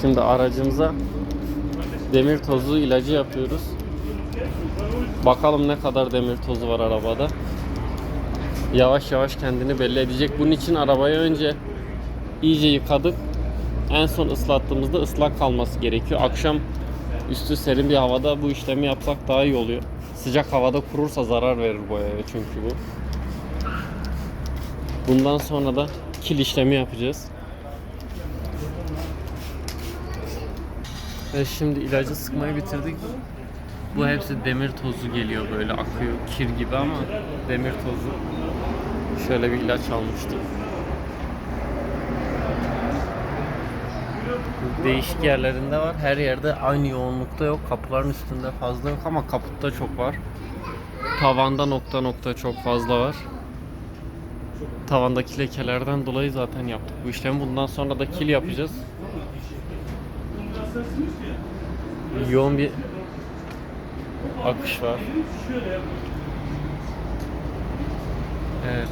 Şimdi aracımıza demir tozu ilacı yapıyoruz. Bakalım ne kadar demir tozu var arabada. Yavaş yavaş kendini belli edecek. Bunun için arabayı önce iyice yıkadık. En son ıslattığımızda ıslak kalması gerekiyor. Akşam üstü serin bir havada bu işlemi yapsak daha iyi oluyor. Sıcak havada kurursa zarar verir boyaya çünkü bu. Bundan sonra da kil işlemi yapacağız. Ve şimdi ilacı sıkmayı bitirdik. Bu hepsi demir tozu geliyor böyle akıyor kir gibi ama demir tozu. Şöyle bir ilaç almıştım. Değişik yerlerinde var. Her yerde aynı yoğunlukta yok. Kapıların üstünde fazla yok ama kaputta çok var. Tavanda nokta nokta çok fazla var. Tavandaki lekelerden dolayı zaten yaptık bu işlemi. Bundan sonra da kil yapacağız. Yoğun bir akış var. Evet.